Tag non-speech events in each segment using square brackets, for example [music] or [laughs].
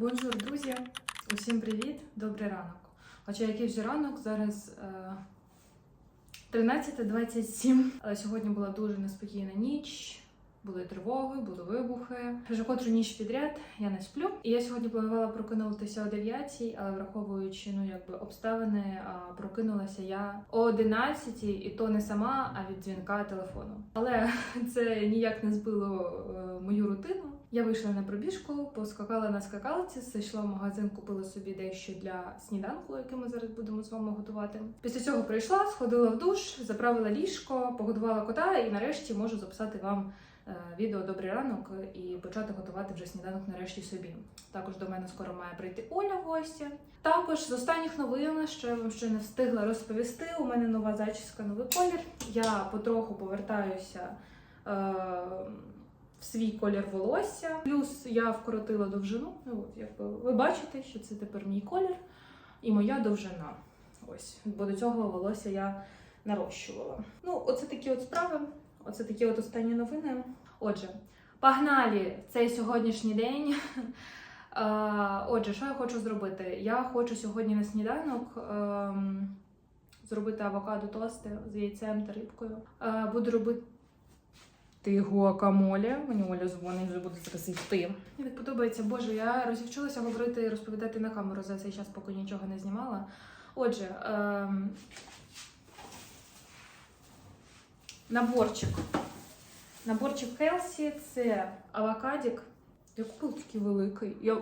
Бонжур, друзі! Усім привіт! Добрий ранок. Хоча який вже ранок, зараз е, 13.27. Але сьогодні була дуже неспокійна ніч. Були тривоги, були вибухи. Вже котру ніч підряд я не сплю. І я сьогодні планувала прокинутися о 9, але враховуючи ну якби обставини, прокинулася я о 11, і то не сама, а від дзвінка телефону. Але [laughs] це ніяк не збило е, мою рутину. Я вийшла на пробіжку, поскакала на скакалці, зайшла в магазин, купила собі дещо для сніданку, який ми зараз будемо з вами готувати. Після цього прийшла, сходила в душ, заправила ліжко, погодувала кота і нарешті можу записати вам е, відео Добрий ранок і почати готувати вже сніданок нарешті собі. Також до мене скоро має прийти Оля в гості. Також з останніх новин, що я вам ще не встигла розповісти. У мене нова зачіска, новий колір. Я потроху повертаюся. Е, в свій колір волосся. Плюс я вкоротила довжину. Ну, от, якби ви бачите, що це тепер мій колір і моя довжина. Ось, бо до цього волосся я нарощувала. Ну, оце такі от справи, оце такі от останні новини. Отже, погнали цей сьогоднішній день. [laughs] Отже, що я хочу зробити? Я хочу сьогодні на сніданок ем, зробити авокадо тости з яйцем та рибкою. Е, Буду робити ти гуакамолі. Мені Оля дзвонить, вже буде зараз йти. Мені так подобається, боже, я розівчилася говорити і розповідати на камеру за цей час, поки нічого не знімала. Отже, ем... наборчик. Наборчик Хелсі це авокадік. Я купила такий великий. Я.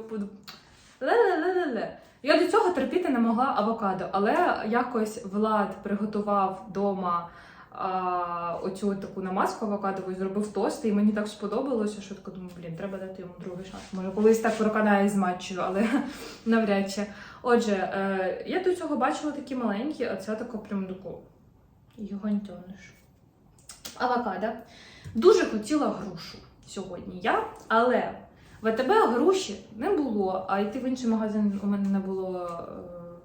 Ле-ле-ле-ле-ле. Я до цього терпіти не могла авокадо, але якось Влад приготував вдома а, оцю таку намазку авокадову зробив тости, і мені так сподобалося, що така думаю, блін, треба дати йому другий шанс. Може, колись так проканає з матчею, але [laughs] навряд чи. Отже, е, я до цього бачила такі маленькі, а це тако прям таку. Його не. Авокадо. Дуже хотіла грушу сьогодні я, але в АТБ груші не було, а йти в інший магазин у мене не було е,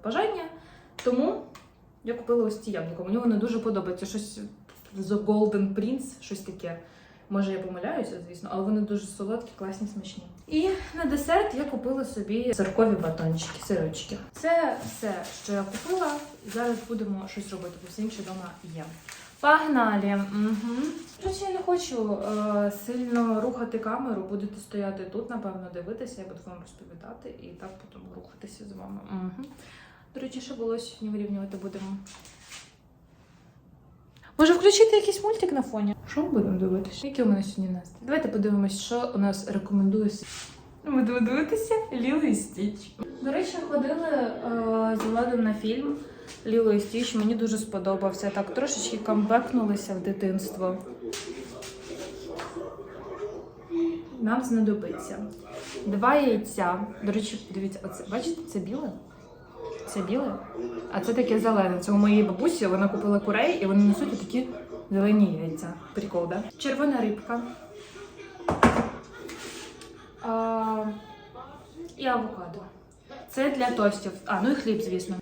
бажання. Тому я купила ось ці яблука. Мені вони дуже подобаються. Щось The Golden Prince, щось таке. Може, я помиляюся, звісно, але вони дуже солодкі, класні, смачні. І на десерт я купила собі сиркові батончики, сирочки. Це все, що я купила. Зараз будемо щось робити, бо все інше вдома є. Погнали! Угу. Короче, я не хочу е, сильно рухати камеру, будете стояти тут, напевно, дивитися, я буду вам розповідати і так потім рухатися з вами. Угу. До речі, ще волосся сьогодні вирівнювати будемо. Може включити якийсь мультик на фоні? Що ми будемо дивитися? Який у мене сьогодні настрій? Давайте подивимось, що у нас рекомендує. Ми будемо дивитися Ліло і Стіч. До речі, ходили е, з Владом на фільм Ліло і Стіч. Мені дуже сподобався. Так, трошечки камбекнулися в дитинство. Нам знадобиться два яйця. До речі, дивіться, оце бачите, це біле? Це біле, а це таке зелене. Це у моєї бабусі вона купила курей і вони несуть такі зелені яйця. Прикол, да? Червона рибка. А, і авокадо. Це для тостів. А, ну і хліб, звісно.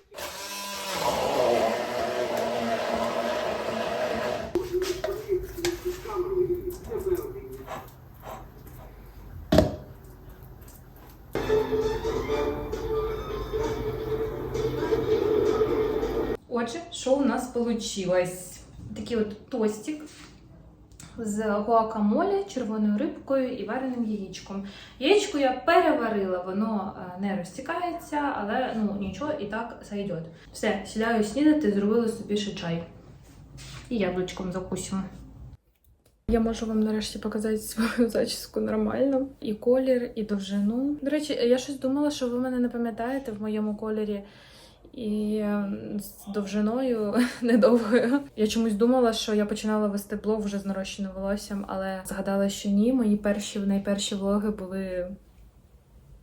Отже, що у нас вийшло? Такий от тостик з гуакамолі, червоною рибкою і вареним яєчком. Яєчко я переварила, воно е, не розтікається, але ну нічого і так зайде. Все, сідаю снідати, зробила собі ще чай. І яблучком закусимо. Я можу вам нарешті показати свою зачіску нормально. І колір, і довжину. До речі, я щось думала, що ви мене не пам'ятаєте в моєму кольорі і е, з довжиною [laughs] недовгою. Я чомусь думала, що я починала вести блог вже з нарощеним волоссям, але згадала, що ні. Мої перші найперші влоги були.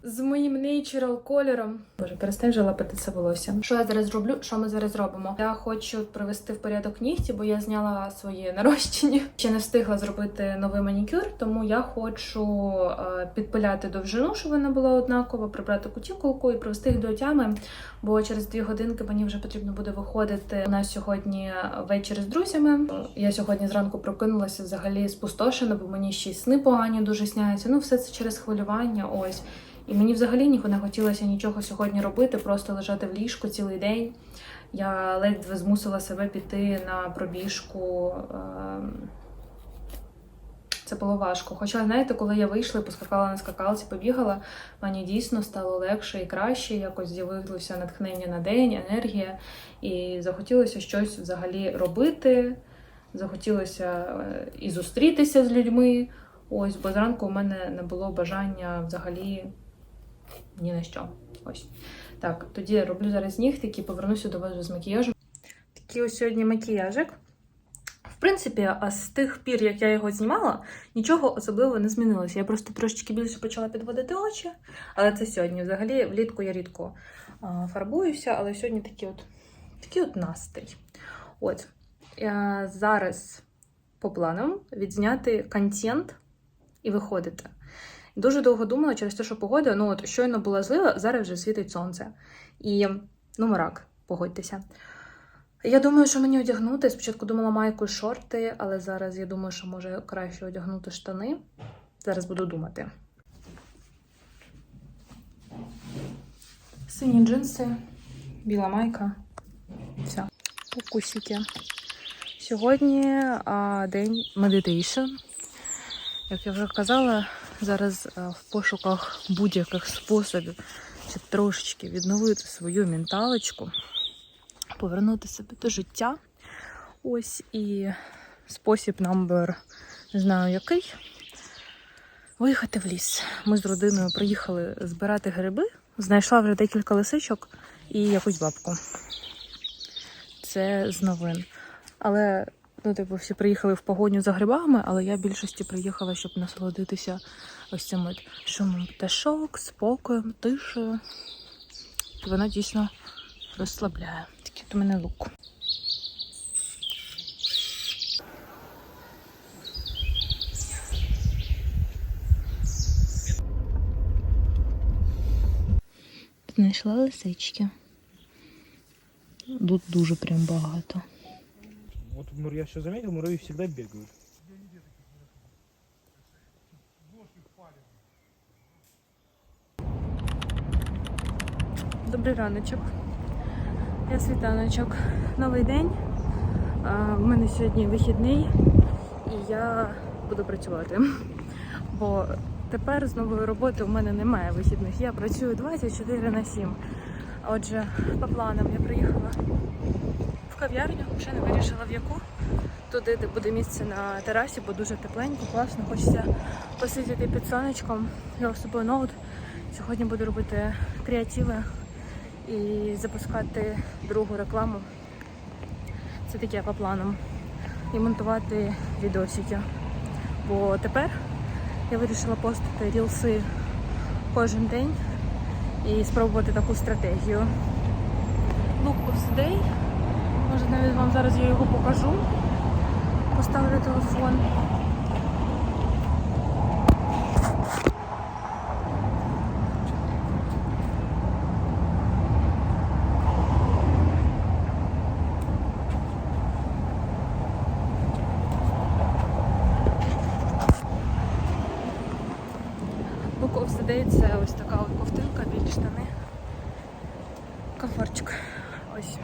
З моїм natural кольором. Боже, перестань вже лапати волосся. Що я зараз роблю? Що ми зараз робимо? Я хочу привести в порядок нігті, бо я зняла свої нарощені. Ще не встигла зробити новий манікюр, тому я хочу е, підпиляти довжину, щоб вона була однакова, прибрати кутікулку і привести їх до тями. Бо через дві годинки мені вже потрібно буде виходити. У нас сьогодні вечір з друзями. Я сьогодні зранку прокинулася взагалі спустошена, бо мені ще й сни погані дуже сняться. Ну, все це через хвилювання. Ось. І мені взагалі ніхто не хотілося нічого сьогодні робити, просто лежати в ліжку цілий день. Я ледве змусила себе піти на пробіжку. ем, Це було важко. Хоча, знаєте, коли я вийшла поскакала на скакалці, побігала, мені дійсно стало легше і краще, якось з'явилося натхнення на день, енергія, і захотілося щось взагалі робити. Захотілося е, і зустрітися з людьми. Ось, бо зранку у мене не було бажання взагалі ні на що. Ось. Так, тоді я роблю зараз нігтики, повернуся до вас з макіяжем. Такий ось сьогодні макіяжик. В принципі, з тих пір, як я його знімала, нічого особливого не змінилося. Я просто трошечки більше почала підводити очі, але це сьогодні. Взагалі, влітку я рідко фарбуюся, але сьогодні такий от, такий от настрій. От. Я зараз по планам відзняти контент і виходити. Дуже довго думала через те, що погода, ну от щойно була злива, зараз вже світить сонце. І ну, мрак, погодьтеся. Я думаю, що мені одягнути. Спочатку думала майку і шорти, але зараз я думаю, що може краще одягнути штани. Зараз буду думати. Сині джинси, біла майка. Все. Укусики. Сьогодні а, день медитейшн. Як я вже казала, зараз в пошуках будь-яких способів, щоб трошечки відновити свою менталочку, повернути себе до життя. Ось і спосіб номер, не знаю який. Виїхати в ліс. Ми з родиною приїхали збирати гриби. Знайшла вже декілька лисичок і якусь бабку. Це з новин. Але, ну, типу, всі приїхали в погоню за грибами, але я більшості приїхала, щоб насолодитися ось цим от шумом пташок, спокоєм, тишею. І Вона дійсно розслабляє. Такий от мене лук. Знайшла лисички. Тут дуже прям багато. Вот мур- я что заметил, муравьи всегда бегают. Добрий раночок. Я світаночок. Новий день. В мене сьогодні вихідний і я буду працювати. Бо тепер з нової роботи у мене немає вихідних. Я працюю 24 на 7. Отже, по планам я приїхала кав'ярню, ще не вирішила в яку. Туди, де буде місце на терасі, бо дуже тепленько, класно. Хочеться посидіти під сонечком. Я з собою ноут. Сьогодні буду робити креативи і запускати другу рекламу. Це таке по планам. І монтувати відосики. Бо тепер я вирішила постити рілси кожен день і спробувати таку стратегію. Look of the day. Може навіть вам зараз я його покажу. Поставлю телефон. Look of це ось така от ковтинка, білі штани. Комфорчик. Ось.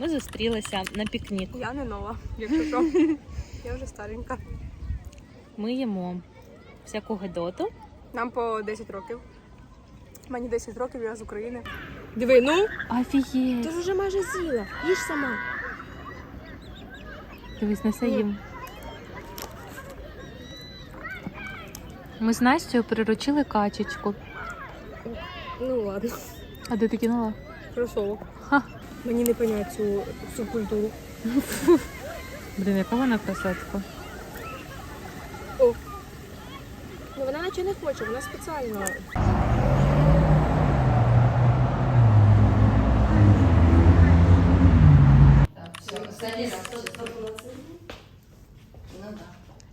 Ми зустрілися на пікнік. Я не нова, якщо що. [laughs] Я вже старенька. Ми їмо всяку гидоту. Нам по 10 років. Мені 10 років, я з України. Диви, ну, Офігеть! ти ж вже майже з'їла. Їж сама. Дивись, на їм. Ми з Настю приручили качечку. Ну ладно, А де ти кинула? кросовок. Ха. Мені не понять цю субкультуру. Блін, яка вона красотка. О. Ну вона наче не хоче, вона спеціально.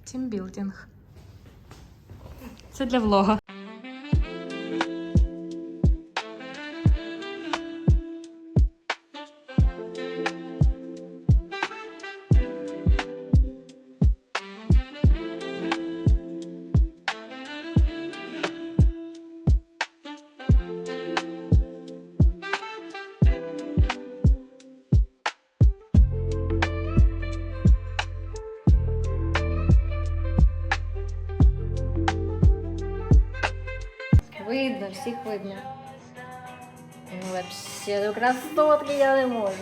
Тімбілдинг. Це для влога. Видно. Ну вообще, красотки я не можу.